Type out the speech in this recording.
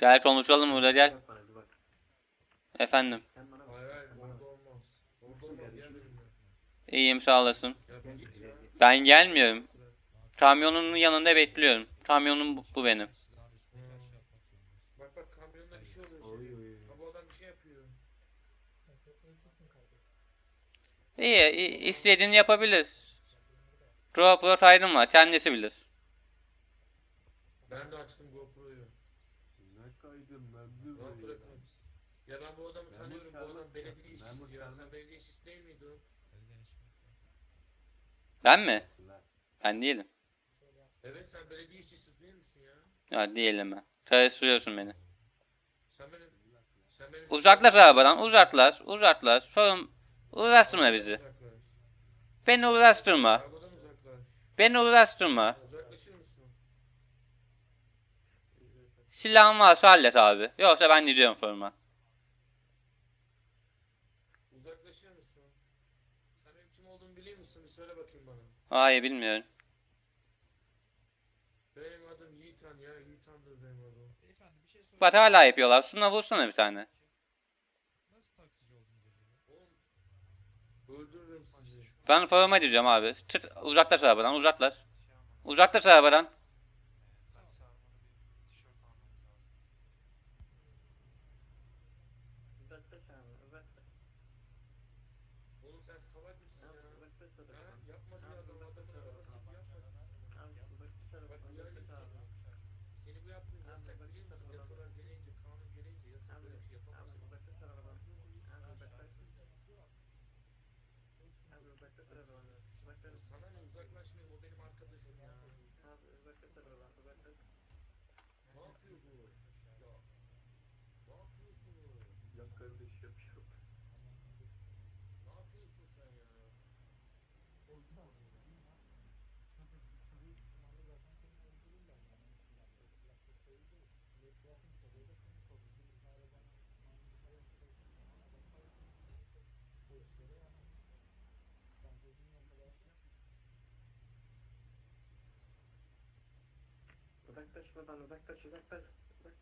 Gel konuşalım burada gel. Efendim. Sen bana. İyiyim sağ olasın. Ben gelmiyorum. Kamyonun yanında bekliyorum. Kamyonum bu, bu benim. Bak. İyi, istediğini yapabilir. GoPro kaydım var, kendisi bilir. Ben de açtım GoPro'yu. Ne kaydım ben de Rahat böyle. bırakın. Ya ben bu adamı Memur tanıyorum. Bu adam belediye işçisi memur ya. Sen belediye işçisi değil miydin? Ben mi? Ben değilim. Evet sen belediye işçisi değil misin ya? Ya değilim ben. Karıştırıyorsun beni. Sen benim... Sen benim... Uzaklaş arabadan, uzaklaş, uzaklaş. Sorun, uğraştırma bizi. Uzaklaş. Beni uğraştırma. Arabadan uzaklaş. Beni uğraştırma. Uzaklaşır mısın? Silahın varsa hallet abi. Yoksa ben gidiyorum forma. Uzaklaşır mısın? Sen benim kim olduğumu biliyor musun? Bir söyle bakayım bana. Hayır bilmiyorum. Benim adım Yiğitan ya. Yiğitan'dır benim adım. Beyefendi bir şey sorayım. Bak hala yapıyorlar. Şuna vursana bir tane. Nasıl taksici oldunuz acaba? Oğlum. Öldürürüm sizi. Ben forma gideceğim abi. Çık, uzaklaş arabadan, uzaklaş. Uzaklaş arabadan. Uzaklaş abi uzaklaş. Oğlum sen salak mısın ya? uzaklaş Ha? arabadan. Yapma Abi adam adamın arabası gibi yapma. Abi Bak uyarı Uzaklaş gitsin. abi. Seni bu yaptığın yasak bak biliyor musun? Yasalar gelince, kanun gelince yasak böyle bir şey abi yapamazsın. uzaklaş arabadan. Abi uzaklaş. Abi arabadan. Uzaklaş. Sana ne uzaklaşmayayım o benim arkadaşım ya. Abi uzaklaş arabadan. Uzaklaş. Ne yapıyor bu? Ya. Ne yapıyorsunuz? Yok kardeş yapıyor. Ne yapıyorsun sen ya? Uzaklaş buradan uzaklaş uzaklaş. Uzaklaş.